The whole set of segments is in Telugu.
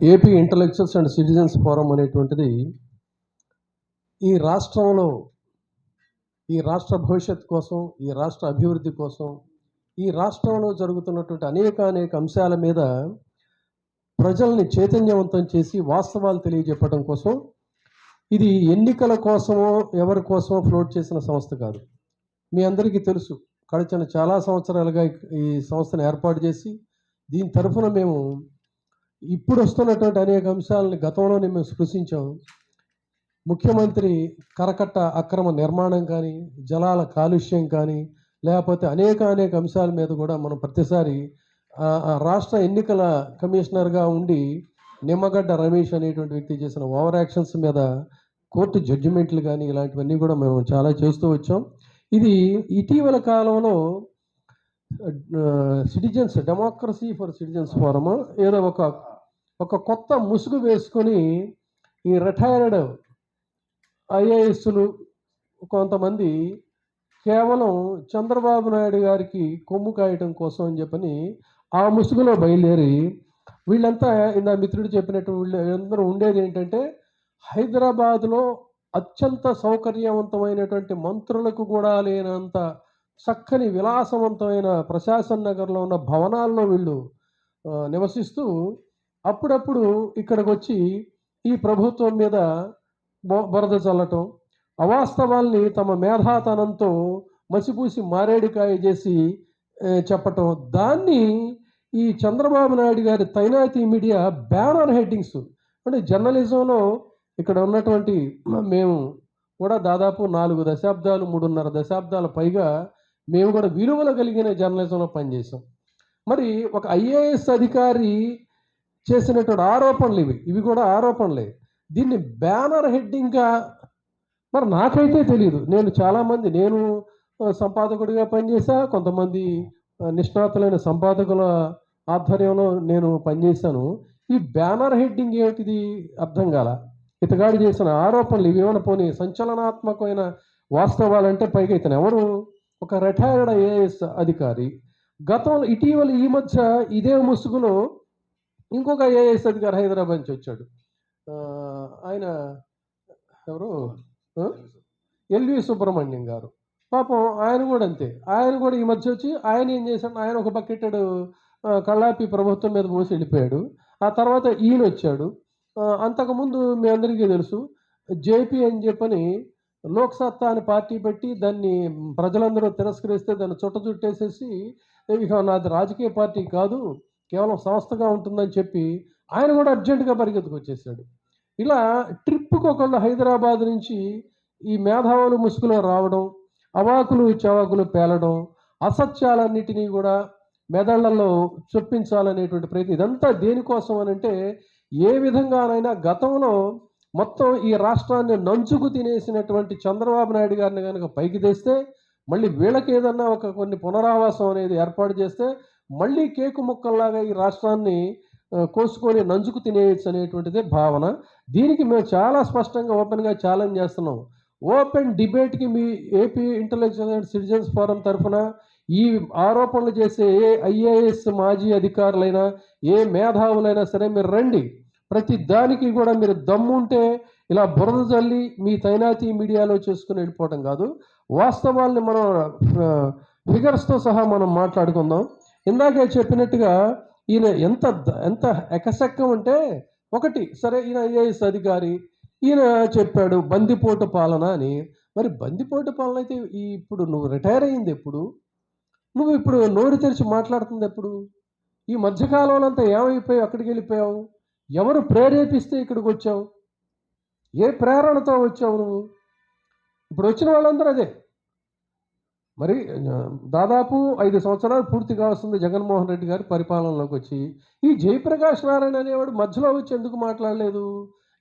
AP intellectuals and citizens forum అనేటువంటిది ఈ రాష్ట్రంలో ఈ రాష్ట్ర భవిష్యత్ కోసం ఈ రాష్ట్ర అభివృద్ధి కోసం ఈ రాష్ట్రంలో జరుగుతున్నటువంటి అనేక అనేక అంశాల మీద ప్రజల్ని చైతన్యవంతం చేసి వాస్తవాలు తెలియజెప్పడం కోసం ఇది ఎన్నికల కోసమో ఎవరి కోసమో ఫ్లోట్ చేసిన సంస్థ కాదు. మీ అందరికీ తెలుసు గడిచిన చాలా సంవత్సరాలుగా ఈ సంస్థను ఏర్పాటు చేసి దీని తరఫున మేము ఇప్పుడు వస్తున్నటువంటి అనేక అంశాలను గతంలోనే మేము స్పృశించాం ముఖ్యమంత్రి కరకట్ట అక్రమ నిర్మాణం కానీ జలాల కాలుష్యం కానీ లేకపోతే అనేక అనేక అంశాల మీద కూడా మనం ప్రతిసారి ఆ, రాష్ట్ర ఎన్నికల కమిషనర్గా ఉండి నిమ్మగడ్డ రమేష్ అనేటువంటి వ్యక్తి చేసిన ఓవర్ యాక్షన్స్ మీద కోర్టు జడ్జిమెంట్లు కానీ ఇలాంటివన్నీ కూడా మేము చాలా చేస్తూ వచ్చాం. ఇది ఇటీవల కాలంలో citizens democracy for citizens forum ఏదో ఒక ఒక కొత్త ముసుగు వేసుకొని ఈ రిటైర్డ్ ఐఏఎస్లు కొంతమంది కేవలం చంద్రబాబు నాయుడు గారికి కొమ్ము కాయటం కోసం అని చెప్పని ఆ ముసుగులో బయలుదేరి వీళ్ళంతా ఇందా మిత్రుడు చెప్పినట్టు వీళ్ళు అందరూ ఉండేది ఏంటంటే హైదరాబాద్లో అత్యంత సౌకర్యవంతమైనటువంటి మంత్రులకు కూడా లేనంత చక్కని విలాసవంతమైన ప్రశాసన్ నగర్లో ఉన్న భవనాల్లో వీళ్ళు నివసిస్తూ అప్పుడప్పుడు ఇక్కడికి వచ్చి ఈ ప్రభుత్వం మీద బొ- బురద చల్లటం అవాస్తవాల్ని తమ మేధాతనంతో మసిపూసి మారేడికాయ చేసి చెప్పటం. దాన్ని ఈ చంద్రబాబు నాయుడు గారి తైనాతి మీడియా బ్యానర్ హెడ్డింగ్స్ అంటే జర్నలిజంలో ఇక్కడ ఉన్నటువంటి మేము కూడా దాదాపు నాలుగు దశాబ్దాలు మూడున్నర దశాబ్దాల పైగా మేము కూడా విలువలు కలిగిన జర్నలిజంలో పనిచేసాం మరి ఒక ఐఏఎస్ అధికారి చేసినటువంటి ఆరోపణలు ఇవి. ఇవి కూడా ఆరోపణలే. దీన్ని బ్యానర్ హెడ్డింగ్గా మరి నాకైతే తెలియదు నేను చాలామంది నేను సంపాదకుడిగా పనిచేసా కొంతమంది నిష్ణాతులైన సంపాదకుల ఆధ్వర్యంలో నేను పనిచేశాను. ఈ బ్యానర్ హెడ్డింగ్ ఏమిటిది అర్థం కాల? ఇతగాడు చేసిన ఆరోపణలు ఇవేమైనా పోనీ సంచలనాత్మకమైన వాస్తవాలంటే పైగా ఇతను ఎవరు ఒక రిటైర్డ్ ఐఏఎస్ అధికారి. గతంలో ఇటీవల ఈ మధ్య ఇదే ముసుగులో ఇంకొక ఐఏఎస్ అధికారి హైదరాబాద్ నుంచి వచ్చాడు. ఆయన ఎవరు? ఎల్వి సుబ్రహ్మణ్యం గారు. పాపం ఆయన కూడా అంతే. ఆయన కూడా ఈ మధ్య వచ్చి ఆయన ఏం చేశాడు? ఆయన ఒక బకెటెడ్ కళ్ళాపి ప్రభుత్వం మీద పోసి వెళ్ళిపోయాడు. ఆ తర్వాత ఈయన వచ్చాడు. అంతకుముందు మీ అందరికీ తెలుసు జేపీ అని చెప్పని లోక్సత్తా అని పార్టీ పెట్టి దాన్ని ప్రజలందరూ తిరస్కరిస్తే దాన్ని చుట్ట చుట్టేసేసి ఇక నాది రాజకీయ పార్టీ కాదు కేవలం సంస్థగా ఉంటుందని చెప్పి ఆయన కూడా అర్జెంటుగా పరిగెత్తుకొచ్చేసాడు ఇలా ట్రిప్కి ఒకళ్ళు హైదరాబాద్ నుంచి ఈ మేధావులు ముసుగులో రావడం అవాకులు చవాకులు పేలడం అసత్యాలన్నిటినీ కూడా మెదళ్ళలో చొప్పించాలనేటువంటి ప్రయత్నం ఇదంతా దేనికోసం అని అంటే ఏ విధంగానైనా గతంలో మొత్తం ఈ రాష్ట్రాన్ని నంచుకు తినేసినటువంటి చంద్రబాబు నాయుడు గారిని కనుక పైకి తెస్తే మళ్ళీ వీళ్ళకి ఏదన్నా ఒక కొన్ని పునరావాసం అనేది ఏర్పాటు చేస్తే మళ్ళీ కేకు ముక్కల్లాగా ఈ రాష్ట్రాన్ని కోసుకొని నంజుకు తినేయచ్చు అనేటువంటిదే భావన. దీనికి మేము చాలా స్పష్టంగా ఓపెన్గా ఛాలెంజ్ చేస్తున్నాం. ఓపెన్ డిబేట్కి మీ AP intellectual and citizens forum తరఫున ఈ ఆరోపణలు చేసే ఏ ఐఏఎస్ మాజీ అధికారులైనా ఏ మేధావులైనా సరే మీరు రండి. ప్రతి దానికి కూడా మీరు దమ్ముంటే ఇలా బురద జల్లి మీ తైనాతీ మీడియాలో చేసుకుని వెళ్ళిపోవడం కాదు. వాస్తవాల్ని మనం ఫిగర్స్తో సహా మనం మాట్లాడుకుందాం. ఇందాకే చెప్పినట్టుగా ఈయన ఎంత ద- ఎంత ఎకసెక్కం అంటే ఒకటి సరే ఈయన ఐఏఎస్ అధికారి ఈయన చెప్పాడు బందిపోటు పాలన అని. మరి బందిపోటు పాలన అయితే ఈ ఇప్పుడు నువ్వు రిటైర్ అయింది ఎప్పుడు? నువ్వు ఇప్పుడు నోరు తెరిచి మాట్లాడుతుంది ఎప్పుడు? ఈ మధ్యకాలంలో అంతా ఏమైపోయావు? అక్కడికి వెళ్ళిపోయావు? ఎవరు ప్రేరేపిస్తే ఇక్కడికి వచ్చావు? ఏ ప్రేరణతో వచ్చావు నువ్వు? ఇప్పుడు వచ్చిన వాళ్ళందరూ అదే. మరి దాదాపు ఐదు సంవత్సరాలు పూర్తిగా వస్తుంది జగన్మోహన్ రెడ్డి గారి పరిపాలనలోకి వచ్చి. ఈ జయప్రకాష్ నారాయణ అనేవాడు మధ్యలో వచ్చి ఎందుకు మాట్లాడలేదు?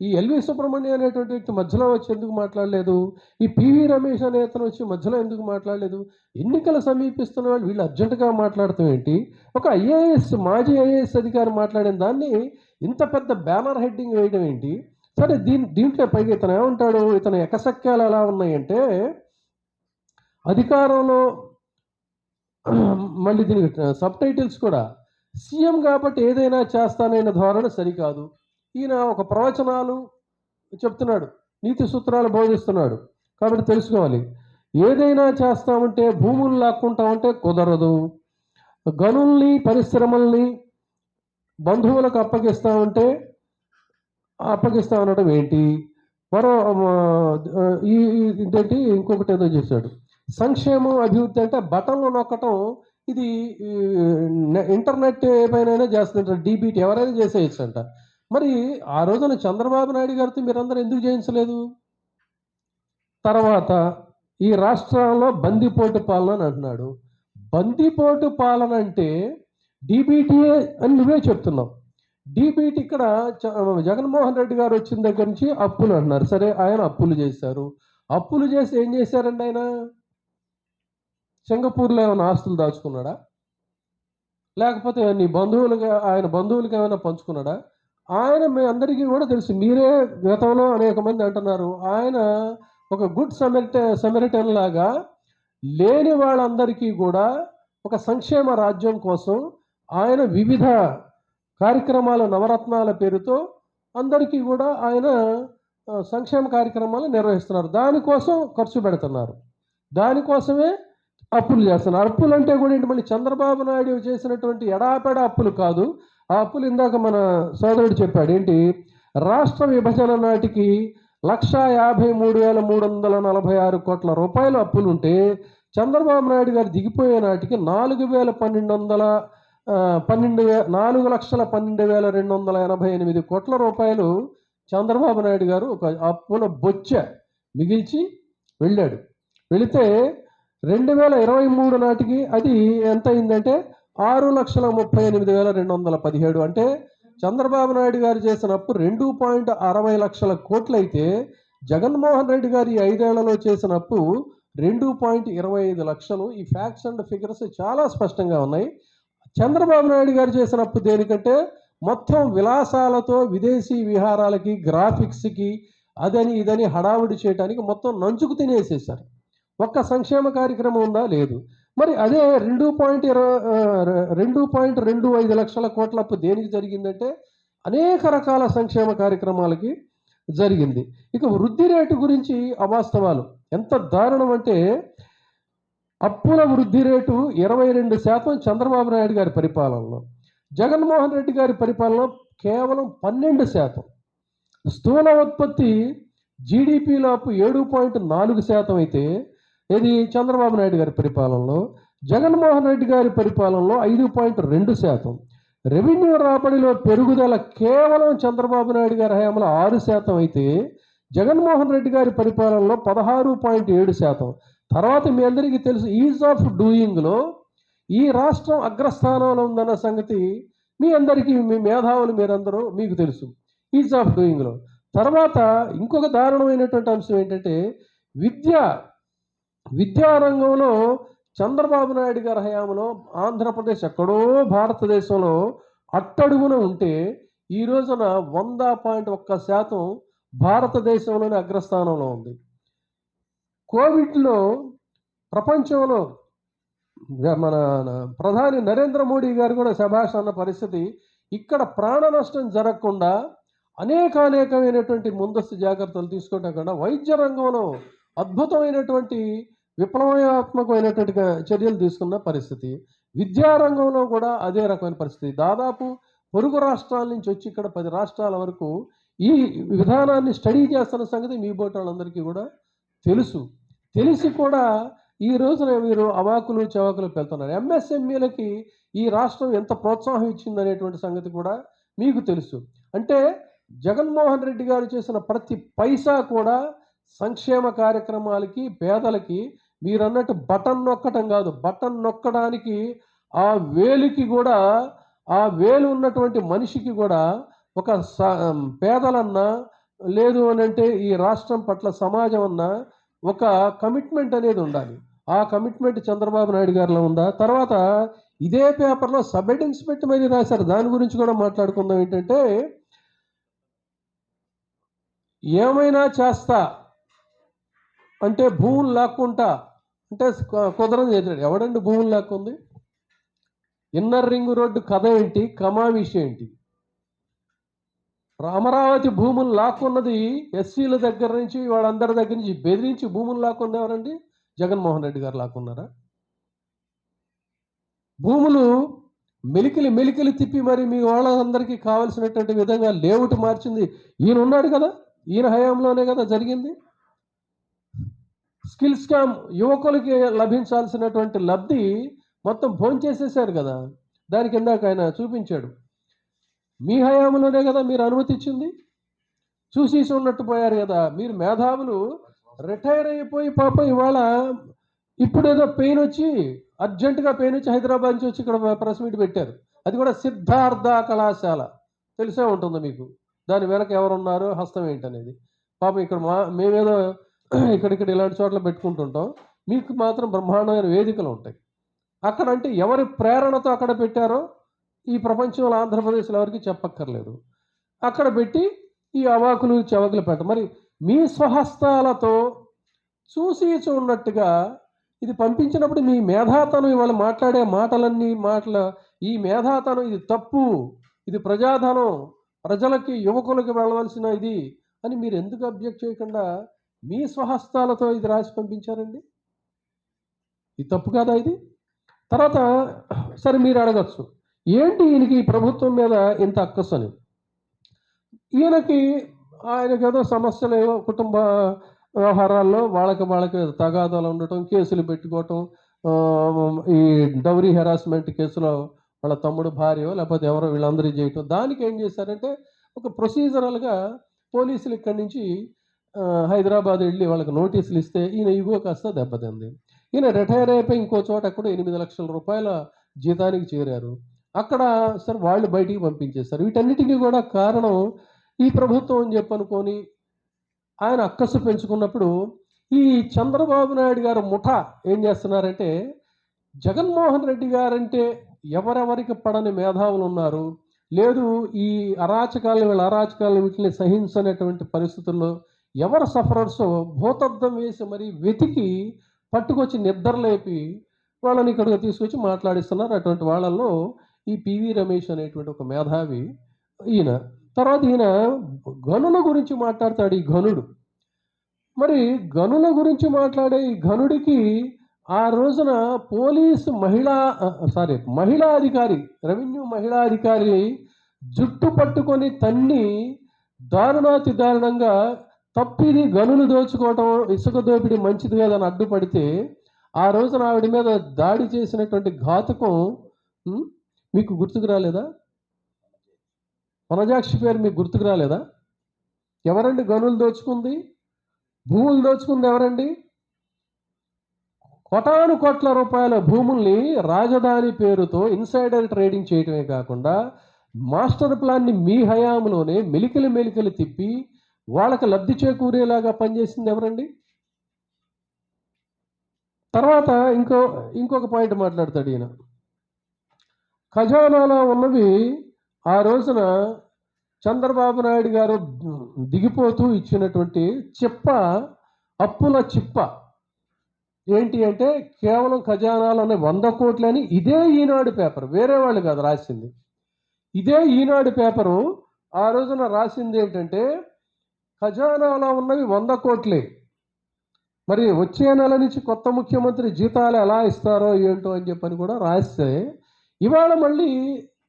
ఈ ఎల్వి సుబ్రహ్మణ్యం అనేటువంటి వ్యక్తి మధ్యలో వచ్చి ఎందుకు మాట్లాడలేదు? ఈ పివి రమేష్ అనే అతను వచ్చి మధ్యలో ఎందుకు మాట్లాడలేదు? ఎన్నికలు సమీపిస్తున్న వాళ్ళు వీళ్ళు అర్జెంటుగా మాట్లాడటం ఏంటి? ఒక ఐఏఎస్ మాజీ ఐఏఎస్ అధికారి మాట్లాడిన దాన్ని ఇంత పెద్ద బ్యానర్ హెడ్డింగ్ వేయడం ఏంటి? సరే దీని దీంట్లో పైగా ఇతను ఏమంటాడు? ఇతను ఎకసక్యాలు ఎలా ఉన్నాయంటే అధికారంలో మళ్ళీ దీనికి సబ్ టైటిల్స్ కూడా. సీఎం కాబట్టి ఏదైనా చేస్తానైన ధోరణి సరికాదు. ఈయన ఒక ప్రవచనాలు చెప్తున్నాడు. నీతి సూత్రాలు బోధిస్తున్నాడు. కాబట్టి తెలుసుకోవాలి. ఏదైనా చేస్తామంటే భూములు లాక్కుంటామంటే కుదరదు. గనుల్ని పరిశ్రమల్ని బంధువులకు అప్పగిస్తామంటే అప్పగిస్తామనడం ఏంటి? మరో ఈ ఇంకొకటి ఏదో చేశాడు. సంక్షేమం అభివృద్ధి అంటే బటన్లు నొక్కటం ఇది ఇంటర్నెట్ ఏమైనా చేస్తుంటారు డీబీటీ ఎవరైనా చేసేయచ్చు అంట మరి ఆ రోజున చంద్రబాబు నాయుడు గారితో మీరందరూ ఎందుకు చేయించలేదు తర్వాత ఈ రాష్ట్రంలో బందిపోటు పాలన అని అంటున్నాడు. బందిపోటు పాలన అంటే డీబీటీఏ అని నువ్వే చెప్తున్నావు. డీబీటీ ఇక్కడ చ- జగన్మోహన్ రెడ్డి గారు వచ్చిన దగ్గర నుంచి అప్పులు అంటున్నారు. సరే ఆయన అప్పులు చేశారు. అప్పులు చేసి ఏం చేశారండి ఆయన? సింగపూర్లో ఏమైనా ఆస్తులు దాచుకున్నాడా? లేకపోతే నీ బంధువులుగా ఆయన బంధువులకి ఏమైనా పంచుకున్నాడా? ఆయన మీ అందరికీ కూడా తెలుసు. మీరే గతంలో అనేక మంది అంటున్నారు. ఆయన ఒక గుడ్ సమరిట సమరిటన్ లాగా లేని వాళ్ళందరికీ కూడా ఒక సంక్షేమ రాజ్యం కోసం ఆయన వివిధ కార్యక్రమాల నవరత్నాల పేరుతో అందరికీ కూడా ఆయన సంక్షేమ కార్యక్రమాలు నిర్వహిస్తున్నారు. దానికోసం ఖర్చు పెడుతున్నారు. దానికోసమే అప్పులు చేస్తున్నారు. అప్పులు అంటే కూడా ఏంటి మళ్ళీ చంద్రబాబు నాయుడు చేసినటువంటి ఎడాపెడ అప్పులు కాదు. ఆ అప్పులు ఇందాక మన సోదరుడు చెప్పాడు. ఏంటి రాష్ట్ర విభజన నాటికి లక్ష యాభై మూడు వేల మూడు వందల నలభై ఆరు కోట్ల రూపాయలు అప్పులు ఉంటే చంద్రబాబు నాయుడు గారు దిగిపోయే నాటికి నాలుగు వేల పన్నెండు వందల పన్నెండు వే నాలుగు లక్షల పన్నెండు వేల రెండు వందల ఎనభై ఎనిమిది కోట్ల రూపాయలు చంద్రబాబు నాయుడు గారు ఒక అప్పుల బొచ్చ మిగిల్చి వెళ్ళాడు. వెళితే రెండు వేల ఇరవై మూడు నాటికి అది ఎంత అయిందంటే ఆరు లక్షల ముప్పై ఎనిమిది వేల రెండు వందల పదిహేడు. అంటే చంద్రబాబు నాయుడు గారు చేసిన అప్పు రెండు పాయింట్ అరవై లక్షల కోట్లు అయితే జగన్మోహన్ రెడ్డి గారు ఈ ఐదేళ్ళలో చేసిన అప్పు రెండు పాయింట్ ఇరవై ఐదు లక్షలు. ఈ ఫ్యాక్ట్స్ అండ్ ఫిగర్స్ చాలా స్పష్టంగా ఉన్నాయి. చంద్రబాబు నాయుడు గారు చేసిన అప్పు దేనికంటే మొత్తం విలాసాలతో విదేశీ విహారాలకి గ్రాఫిక్స్కి అదని ఇదని హడావుడి చేయడానికి మొత్తం నంచుకు తినేసేశారు. ఒక్క సంక్షేమ కార్యక్రమం ఉందా? లేదు. మరి అదే రెండు పాయింట్ ఇరవై రెండు పాయింట్ రెండు ఐదు లక్షల కోట్ల అప్పు దేనికి జరిగిందంటే అనేక రకాల సంక్షేమ కార్యక్రమాలకి జరిగింది. ఇక వృద్ధి రేటు గురించి అవాస్తవాలు. ఎంత దారుణం అంటే అప్పుల వృద్ధి రేటు ఇరవై రెండు శాతం చంద్రబాబు నాయుడు గారి పరిపాలనలో. జగన్మోహన్ రెడ్డి గారి పరిపాలనలో కేవలం పన్నెండు శాతం. స్థూల ఉత్పత్తి జీడిపిలో అప్పు ఏడు పాయింట్ నాలుగు శాతం అయితే ఇది చంద్రబాబు నాయుడు గారి పరిపాలనలో జగన్మోహన్ రెడ్డి గారి పరిపాలనలో ఐదు పాయింట్ రెండు శాతం. రెవెన్యూ రాబడిలో పెరుగుదల కేవలం చంద్రబాబు నాయుడు గారి హయాంలో ఆరు శాతం అయితే జగన్మోహన్ రెడ్డి గారి పరిపాలనలో పదహారు పాయింట్ ఏడు శాతం. తర్వాత మీ అందరికీ తెలుసు ఈజ్ ఆఫ్ డూయింగ్లో ఈ రాష్ట్రం అగ్రస్థానంలో ఉందన్న సంగతి మీ అందరికీ మీ మేధావులు మీరందరూ మీకు తెలుసు. ఈజ్ ఆఫ్ డూయింగ్లో తర్వాత ఇంకొక దారుణమైనటువంటి అంశం ఏంటంటే విద్య విద్యారంగంలో చంద్రబాబు నాయుడు గారి హయాంలో ఆంధ్రప్రదేశ్ ఎక్కడో భారతదేశంలో అట్టడుగున ఉంటే ఈ రోజున వంద పాయింట్ ఒక్క శాతం భారతదేశంలోని అగ్రస్థానంలో ఉంది. కోవిడ్లో ప్రపంచంలో మన ప్రధాని నరేంద్ర మోడీ గారు కూడా శభాష్ అన్న పరిస్థితి ఇక్కడ ప్రాణ నష్టం జరగకుండా అనేక అనేకమైనటువంటి ముందస్తు జాగ్రత్తలు తీసుకోవడం వైద్య రంగంలో అద్భుతమైనటువంటి విప్లవాత్మకమైనటువంటి చర్యలు తీసుకున్న పరిస్థితి. విద్యారంగంలో కూడా అదే రకమైన పరిస్థితి. దాదాపు పొరుగు రాష్ట్రాల నుంచి వచ్చి ఇక్కడ పది రాష్ట్రాల వరకు ఈ విధానాన్ని స్టడీ చేస్తున్న సంగతి మీ బోటి వాళ్ళందరికీ కూడా తెలుసు. తెలిసి కూడా ఈ రోజున మీరు అవాకులు చవాకులు పెళ్తున్నారు. ఎంఎస్ఎంఈలకి ఈ రాష్ట్రం ఎంత ప్రోత్సాహం ఇచ్చిందనేటువంటి సంగతి కూడా మీకు తెలుసు. అంటే జగన్మోహన్ రెడ్డి గారు చేసిన ప్రతి పైసా కూడా సంక్షేమ కార్యక్రమాలకి పేదలకి మీరు అన్నట్టు బటన్ నొక్కటం కాదు. బటన్ నొక్కడానికి ఆ వేలికి కూడా ఆ వేలు ఉన్నటువంటి మనిషికి కూడా ఒక స- పేదలన్నా లేదు అని అంటే ఈ రాష్ట్రం పట్ల సమాజం అన్నా ఒక కమిట్మెంట్ అనేది ఉండాలి. ఆ కమిట్మెంట్ చంద్రబాబు నాయుడు గారిలో ఉందా? తర్వాత ఇదే పేపర్లో సబ్ ఇన్స్పెక్టర్ మీద రాశారు. దాని గురించి కూడా మాట్లాడుకుందాం ఏంటంటే ఏమైనా చేస్తా అంటే భూములు లాక్కుంటా అంటే కుదరం కుదరని చేశాడు ఎవడండి భూములు లాక్కుంది? ఇన్నర్ రింగ్ రోడ్డు కథ ఏంటి? కమా ఏంటి అమరావతి భూములు లాక్కున్నది ఎస్సీల దగ్గర నుంచి వాళ్ళందరి దగ్గర నుంచి బెదిరించి భూములు లాక్కుంది ఎవరండి? జగన్మోహన్ రెడ్డి గారు లాక్కున్నారా? భూములు మెలికిలి మెలికిలి తిప్పి మరి మీ వాళ్ళందరికీ కావలసినటువంటి విధంగా లేఅవుట్ మార్చింది. ఈయన ఉన్నాడు కదా? ఈయన హయాంలోనే కదా జరిగింది? స్కిల్ స్కామ్ యువకులకి లభించాల్సినటువంటి లబ్ధి మొత్తం భోంచేసేసారు కదా. దానికి ఇందాక ఆయన చూపించాడు. మీ హయాంలోనే కదా మీరు అనుమతి ఇచ్చింది? చూసి ఉన్నట్టు పోయారు కదా. మీరు మేధావులు రిటైర్ అయిపోయి పాప ఇవాళ ఇప్పుడేదో పెయిన్ వచ్చి అర్జెంటుగా పెయిన్ వచ్చి హైదరాబాద్ నుంచి వచ్చి ఇక్కడ ప్రెస్ మీట్ పెట్టారు. అది కూడా సిద్ధార్థ కళాశాల. తెలిసే ఉంటుంది మీకు. దాని వెనక ఎవరున్నారు? హస్తం ఏంటనేది. పాపం ఇక్కడ మా మేమేదో ఇక్కడిక్కడ ఇలాంటి చోట్ల పెట్టుకుంటుంటాం. మీకు మాత్రం బ్రహ్మాండమైన వేదికలు ఉంటాయి. అక్కడ అంటే ఎవరి ప్రేరణతో అక్కడ పెట్టారో ఈ ప్రపంచంలో ఆంధ్రప్రదేశ్లో ఎవరికి చెప్పక్కర్లేదు. అక్కడ పెట్టి ఈ అవాకులు చెవకులు పెట్ట మరి మీ స్వహస్తాలతో చూసి చూడనట్టుగా ఇది పంపించినప్పుడు మీ మేధాతనం ఇవాళ మాట్లాడే మాటలన్నీ మాటల ఈ మేధాతనం ఇది తప్పు ఇది ప్రజాధనం ప్రజలకి యువకులకి వెళ్ళవలసిన ఇది అని మీరు ఎందుకు అబ్జెక్ట్ చేయకుండా మీ స్వహస్తాలతో ఇది రాసి పంపించారండి? ఇది తప్పు కాదా ఇది? తర్వాత సరే మీరు అడగచ్చు. ఏంటి ఈయనకి ప్రభుత్వం మీద ఇంత అక్కసు అని ఈయనకి ఆయనకి ఏదో సమస్యలు కుటుంబ వ్యవహారాల్లో వాళ్ళకి వాళ్ళకి తగాదాలు ఉండటం కేసులు పెట్టుకోవటం ఈ డౌరీ హెరాస్మెంట్ కేసులో వాళ్ళ తమ్ముడు భార్య లేకపోతే ఎవరో వీళ్ళందరూ చేయటం దానికి ఏం చేశారంటే ఒక ప్రొసీజరల్గా పోలీసులు ఇక్కడి నుంచి హైదరాబాద్ వెళ్ళి వాళ్ళకి నోటీసులు ఇస్తే ఈయన ఇగో కాస్త దెబ్బతింది. ఈయన రిటైర్ అయిపోయి ఇంకో చోట అక్కడ ఎనిమిది లక్షల రూపాయల జీతానికి చేరారు. అక్కడ సరే వాళ్ళు బయటికి పంపించేస్తారు వీటన్నిటికీ కూడా కారణం ఈ ప్రభుత్వం అని చెప్పనుకొని ఆయన అక్కసు పెంచుకున్నప్పుడు ఈ చంద్రబాబు నాయుడు గారు ముఠ ఏం చేస్తున్నారంటే జగన్మోహన్ రెడ్డి గారంటే ఎవరెవరికి పడని మేధావులు ఉన్నారు? లేదు ఈ అరాచకాలు వీళ్ళ అరాచకాలు వీటిని సహించనటువంటి పరిస్థితుల్లో ఎవరు సఫరర్సో భూతద్దం వేసి మరి వెతికి పట్టుకొచ్చి నిద్రలేపి వాళ్ళని ఇక్కడికి తీసుకొచ్చి మాట్లాడిస్తున్నారు. అటువంటి వాళ్ళల్లో ఈ పివి రమేష్ అనేటువంటి ఒక మేధావి ఈయన. తర్వాత ఈయన గనుల గురించి మాట్లాడతాడు ఈ గనుడు. మరి గనుల గురించి మాట్లాడే ఈ గనుడికి ఆ రోజున పోలీసు మహిళా సారీ మహిళా అధికారి రెవెన్యూ మహిళా అధికారి జుట్టు పట్టుకొని తన్ని దారుణాతి దారుణంగా తప్పిది గనులు దోచుకోవటం ఇసుక దోపిడి మంచిది కాదని అడ్డుపడితే ఆ రోజున ఆవిడ మీద దాడి చేసినటువంటి ఘాతకం మీకు గుర్తుకు రాలేదా? వనజాక్షి పేరు మీకు గుర్తుకు రాలేదా? ఎవరండి గనులు దోచుకుంది? భూములు దోచుకుంది ఎవరండి? కోటాను కోట్ల రూపాయల భూముల్ని రాజధాని పేరుతో ఇన్సైడర్ ట్రేడింగ్ చేయటమే కాకుండా మాస్టర్ ప్లాన్ని మీ హయాంలోనే మెలికలు మెలికలు తిప్పి వాళ్ళకి లబ్ధి చేకూరేలాగా పనిచేసింది ఎవరండి? తర్వాత ఇంకో ఇంకొక పాయింట్ మాట్లాడతాడు ఈయన. ఖజానాలో ఉన్నవి ఆ రోజున చంద్రబాబు నాయుడు గారు దిగిపోతూ ఇచ్చినటువంటి చిప్ప అప్పుల చిప్ప. ఏంటి అంటే కేవలం ఖజానాలోనే వంద కోట్లని ఇదే ఈనాడు పేపర్. వేరే వాళ్ళు కాదు రాసింది. ఇదే ఈనాడు పేపరు ఆ రోజున రాసింది ఏంటంటే ఖజానాలో ఉన్నవి వంద కోట్లే. మరి వచ్చే నెల నుంచి కొత్త ముఖ్యమంత్రి జీతాలు ఎలా ఇస్తారో ఏంటో అని చెప్పని కూడా రాస్తే ఇవాళ మళ్ళీ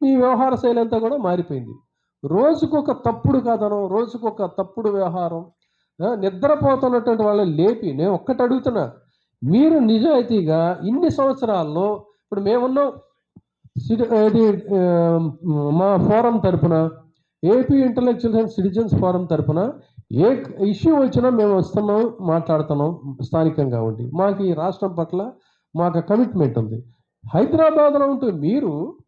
మీ వ్యవహార శైలి అంతా కూడా మారిపోయింది. రోజుకొక తప్పుడు కథనం రోజుకొక తప్పుడు వ్యవహారం నిద్రపోతున్నటువంటి వాళ్ళని లేపి నేను ఒక్కటి అడుగుతున్నా. మీరు నిజాయితీగా ఇన్ని సంవత్సరాల్లో ఇప్పుడు మేమున్నాం ఇది మా ఫోరం తరపున AP intellectual and citizens forum తరపున ఏ ఇష్యూ వచ్చినా మేము వస్తున్నాం మాట్లాడుతున్నాం స్థానికంగా ఉండి. మాకు ఈ రాష్ట్రం పట్ల మాకు కమిట్మెంట్ ఉంది. హైదరాబాద్లో ఉంటూ మీరు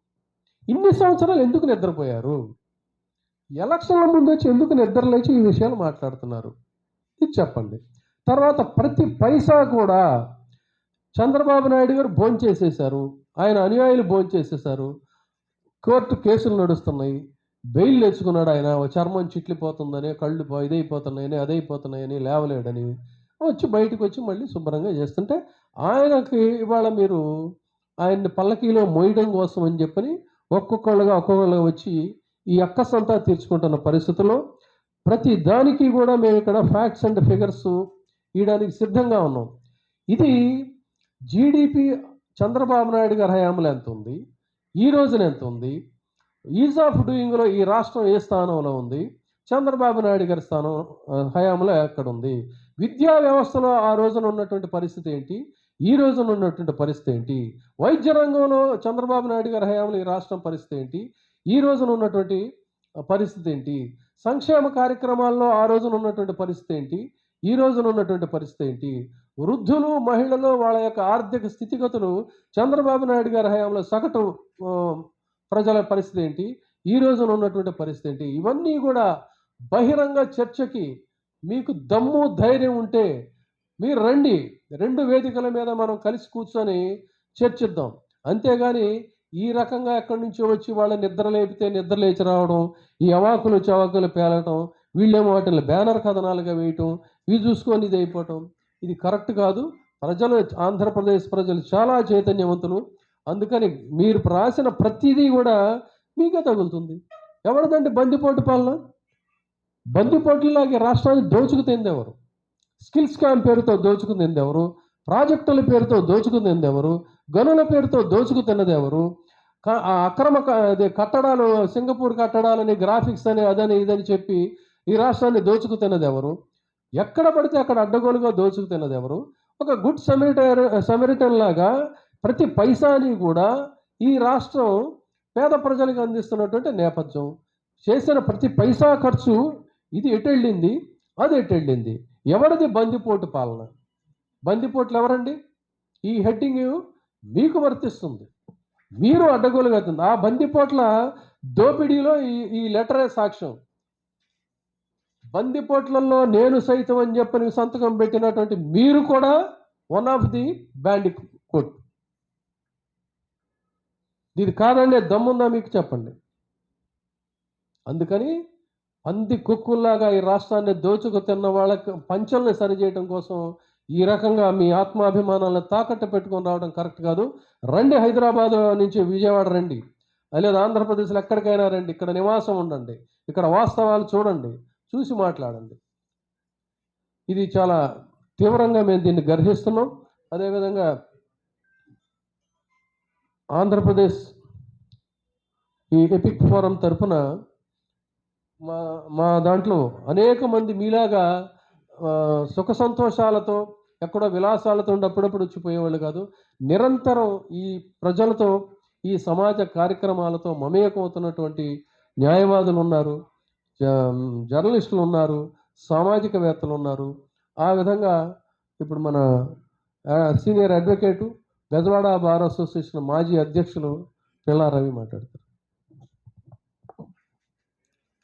ఇన్ని సంవత్సరాలు ఎందుకు నిద్రపోయారు? ఎలక్షన్ల ముందు వచ్చి ఎందుకు నిద్రలేచి ఈ విషయాలు మాట్లాడుతున్నారు? ఇది చెప్పండి. తర్వాత ప్రతి పైసా కూడా చంద్రబాబు నాయుడు గారు భోంచేసేశారు. ఆయన అనుయాయులు భోంచేసేశారు. కోర్టు కేసులు నడుస్తున్నాయి. బెయిల్ తెచ్చుకున్నాడు ఆయన. చర్మం చిట్లిపోతుందని కళ్ళు పో- ఇదైపోతున్నాయని అదైపోతున్నాయని లేవలేడని వచ్చి బయటకు వచ్చి మళ్ళీ శుభ్రంగా చేస్తుంటే ఆయనకి ఇవాళ మీరు ఆయన్ని పల్లకీలో మోయడం కోసం అని చెప్పని ఒక్కొక్కళ్ళుగా ఒక్కొక్కళ్ళుగా వచ్చి ఈ అక్కసంతా తీర్చుకుంటున్న పరిస్థితుల్లో ప్రతి దానికి కూడా మేము ఇక్కడ ఫ్యాక్ట్స్ అండ్ ఫిగర్స్ ఇవ్వడానికి సిద్ధంగా ఉన్నాం. ఇది జీడిపి చంద్రబాబు నాయుడు గారి హయాంలో ఎంత ఉంది? ఈ రోజున ఎంత ఉంది? ఈజ్ ఆఫ్ డూయింగ్లో ఈ రాష్ట్రం ఏ స్థానంలో ఉంది? చంద్రబాబు నాయుడు గారి స్థానం హయాంలో ఎక్కడ ఉంది? విద్యా వ్యవస్థలో ఆ రోజున ఉన్నటువంటి పరిస్థితి ఏంటి? ఈ రోజున ఉన్నటువంటి పరిస్థితి ఏంటి? వైద్య రంగంలో చంద్రబాబు నాయుడు గారి హయాంలో ఈ రాష్ట్రం పరిస్థితి ఏంటి? ఈ రోజున ఉన్నటువంటి పరిస్థితి ఏంటి? సంక్షేమ కార్యక్రమాల్లో ఆ రోజున ఉన్నటువంటి పరిస్థితి ఏంటి? ఈ రోజున ఉన్నటువంటి పరిస్థితి ఏంటి? వృద్ధులు మహిళలు వాళ్ళ యొక్క ఆర్థిక స్థితిగతులు చంద్రబాబు నాయుడు గారి హయాంలో సగటు ప్రజల పరిస్థితి ఏంటి? ఈ రోజున ఉన్నటువంటి పరిస్థితి ఏంటి? ఇవన్నీ కూడా బహిరంగ చర్చకి మీకు దమ్ము ధైర్యం ఉంటే మీరు రండి. రెండు వేదికల మీద మనం కలిసి కూర్చొని చర్చిద్దాం. అంతేగాని ఈ రకంగా ఎక్కడి నుంచో వచ్చి వాళ్ళ నిద్ర లేపితే నిద్ర లేచి రావడం ఈ అవాకులు చవాకులు పేలటం వీళ్ళేమో వాటిని బ్యానర్ కథనాలుగా వేయటం ఇవి చూసుకొని ఇది అయిపోవటం. ఇది కరెక్ట్ కాదు. ప్రజలు ఆంధ్రప్రదేశ్ ప్రజలు చాలా చైతన్యవంతులు. అందుకని మీరు రాసిన ప్రతిదీ కూడా మీకే తగులుతుంది. ఎవరిదండి బందిపోటు పాలన? బందిపోట్లలాగే రాష్ట్రాన్ని దోచుకు తిందెవరు స్కిల్ స్కామ్ పేరుతో దోచుకు తిందెవరు ప్రాజెక్టుల పేరుతో దోచుకు తిందెవరు గనుల పేరుతో దోచుకు తిన్నది ఎవరు ఆ అక్రమ అదే కట్టడాలు సింగపూర్ కట్టడాలని గ్రాఫిక్స్ అని అదని ఇదని చెప్పి ఈ రాష్ట్రాన్ని దోచుకు తిన్నది ఎవరు ఎక్కడ పడితే అక్కడ అడ్డగోలుగా దోచుకు తిన్నది ఎవరు ఒక గుడ్ సమరిటర్ సమరిటన్ లాగా ప్రతి పైసాని కూడా ఈ రాష్ట్రం పేద ప్రజలకు అందిస్తున్నటువంటి నేపథ్యం. చేసిన ప్రతి పైసా ఖర్చు ఇది ఎటు అది ఎటెళ్ళింది ఎవరిది బందిపోటు పాలన? బందిపోట్లు ఎవరండి? ఈ హెడ్డింగ్ మీకు వర్తిస్తుంది. మీరు అడ్డగోలుగా అవుతుంది ఆ బందిపోట్ల దోపిడీలో ఈ ఈ లెటరే సాక్ష్యం. బందిపోట్లలో నేను సైతం అని చెప్పని సంతకం పెట్టినటువంటి మీరు కూడా వన్ ఆఫ్ ది బ్యాండి దీని ఇది కాదండి దమ్ముందా మీకు చెప్పండి. అందుకని పంది కుక్కుల్లాగా ఈ రాష్ట్రాన్ని దోచుకు తిన్న వాళ్ళకి పంచల్ని సరిచేయడం కోసం ఈ రకంగా మీ ఆత్మాభిమానాలను తాకట్టు పెట్టుకొని రావడం కరెక్ట్ కాదు. రండి హైదరాబాద్ నుంచి విజయవాడ రండి. లేదా ఆంధ్రప్రదేశ్లో ఎక్కడికైనా రండి. ఇక్కడ నివాసం ఉండండి. ఇక్కడ వాస్తవాలు చూడండి. చూసి మాట్లాడండి. ఇది చాలా తీవ్రంగా మేము దీన్ని గర్హిస్తున్నాం. అదేవిధంగా ఆంధ్రప్రదేశ్ ఈ ఎపిక్ ఫోరం తరఫున మా మా దాంట్లో అనేక మంది మీలాగా సుఖ సంతోషాలతో ఎక్కడో విలాసాలతో ఉండి అప్పుడప్పుడు వచ్చిపోయేవాళ్ళు కాదు. నిరంతరం ఈ ప్రజలతో ఈ సమాజ కార్యక్రమాలతో మమేకమవుతున్నటువంటి న్యాయవాదులు ఉన్నారు. జ- జర్నలిస్టులు ఉన్నారు. సామాజికవేత్తలు ఉన్నారు. ఆ విధంగా ఇప్పుడు మన senior advocate Gajawada bar association మాజీ అధ్యక్షులు పిల్లారవి మాట్లాడతారు